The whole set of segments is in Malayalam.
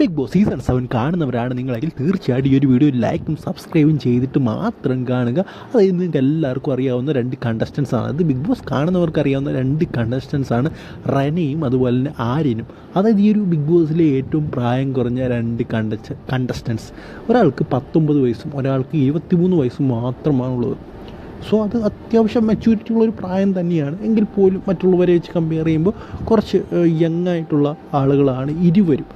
ബിഗ് ബോസ് സീസൺ സെവൻ കാണുന്നവരാണ് നിങ്ങളെങ്കിൽ തീർച്ചയായിട്ടും ഈ ഒരു വീഡിയോ ലൈക്കും സബ്സ്ക്രൈബും ചെയ്തിട്ട് മാത്രം കാണുക. അതായത് നിങ്ങൾക്ക് എല്ലാവർക്കും അറിയാവുന്ന രണ്ട് കണ്ടസ്റ്റൻസ് ആണ്. അത് ബിഗ് ബോസ് കാണുന്നവർക്ക് അറിയാവുന്ന രണ്ട് കണ്ടസ്റ്റൻസ് ആണ് റനയും അതുപോലെ തന്നെ ആര്യനും. അതായത് ഈ ഒരു ബിഗ് ബോസിലെ ഏറ്റവും പ്രായം കുറഞ്ഞ രണ്ട് കണ്ടസ്റ്റ കണ്ടസ്റ്റൻസ് ഒരാൾക്ക് പത്തൊമ്പത് വയസ്സും ഒരാൾക്ക് ഇരുപത്തിമൂന്ന് വയസ്സും മാത്രമാണുള്ളത്. സോ അത് അത്യാവശ്യം മെച്യൂരിറ്റി ഉള്ളൊരു പ്രായം തന്നെയാണ്. എങ്കിൽ പോലും മറ്റുള്ളവരെ വെച്ച് കമ്പയർ ചെയ്യുമ്പോൾ കുറച്ച് യങ് ആയിട്ടുള്ള ആളുകളാണ് ഇരുവരും.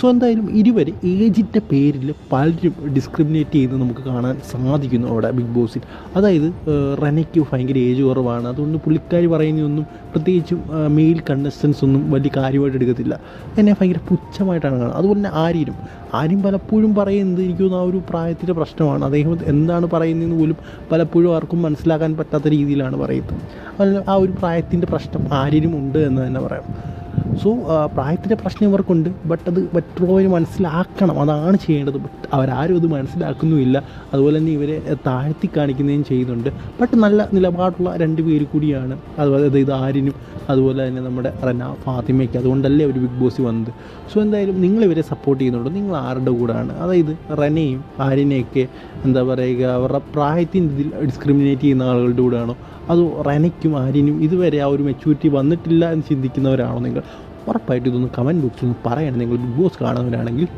സോ എന്തായാലും ഇരുവരെ ഏജിന്റെ പേരിൽ പലരും ഡിസ്ക്രിമിനേറ്റ് ചെയ്യുന്നത് നമുക്ക് കാണാൻ സാധിക്കുന്നു അവിടെ ബിഗ് ബോസിൽ. അതായത് റനയ്ക്ക് ഭയങ്കര ഏജ് കുറവാണ്. അതുകൊണ്ട് പുള്ളിക്കാരി പറയുന്നതൊന്നും പ്രത്യേകിച്ചും മെയിൽ കണ്ടസ്റ്റൻസ് ഒന്നും വലിയ കാര്യമായിട്ട് എടുക്കത്തില്ല. എന്നെ ഭയങ്കര പുച്ഛമായിട്ടാണ് കാണുന്നത്. അതുപോലെ തന്നെ ആര്യനും ആര്യം പലപ്പോഴും പറയുന്നത് എനിക്ക് തോന്നുന്നു ആ ഒരു പ്രായത്തിന്റെ പ്രശ്നമാണ്. അദ്ദേഹം എന്താണ് പറയുന്നതെന്ന് പോലും പലപ്പോഴും ആർക്കും മനസ്സിലാക്കാൻ പറ്റാത്ത രീതിയിലാണ് പറയുന്നത്. ആ ഒരു പ്രായത്തിന്റെ പ്രശ്നം ആര്യനും ഉണ്ട് എന്ന് തന്നെ പറയാം. സോ പ്രായത്തിന്റെ പ്രശ്നം ഇവർക്കുണ്ട്. ബട്ട് അത് മറ്റുള്ളവർ മനസ്സിലാക്കണം. അതാണ് ചെയ്യേണ്ടത്. ബട്ട് അവരാരും അത് മനസ്സിലാക്കുന്നുമില്ല. അതുപോലെ തന്നെ ഇവരെ താഴ്ത്തി കാണിക്കുന്നതും ചെയ്യുന്നുണ്ട്. ബട്ട് നല്ല നിലപാടുള്ള രണ്ട് പേര് കൂടിയാണ്. അതുപോലെ അതായത് ആര്യനും അതുപോലെ തന്നെ നമ്മുടെ റന ഫാത്തിമയ്ക്ക്. അതുകൊണ്ടല്ലേ അവർ ബിഗ് ബോസ് വന്നത്. സോ എന്തായാലും നിങ്ങൾ ഇവരെ സപ്പോർട്ട് ചെയ്യുന്നുണ്ടോ. നിങ്ങൾ ആരുടെ കൂടെയാണ് അതായത് റനയും ആര്യനെയൊക്കെ എന്താ പറയുക അവരുടെ പ്രായത്തിന്റെ ഇതിൽ ഡിസ്ക്രിമിനേറ്റ് ചെയ്യുന്ന ആളുകളുടെ കൂടെയാണോ? അതോ റനയ്ക്കും ആര്യനും ഇതുവരെ ആ ഒരു മെച്യൂരിറ്റി വന്നിട്ടില്ല എന്ന് ചിന്തിക്കുന്നവരാണോ നിങ്ങൾ? ഉറപ്പായിട്ടും ഇതൊന്ന് കമന്റ് ബോക്സിൽ നിന്ന് പറയണം. നിങ്ങൾ ബിഗ് ബോസ് കാണുന്നവരാണെങ്കിൽ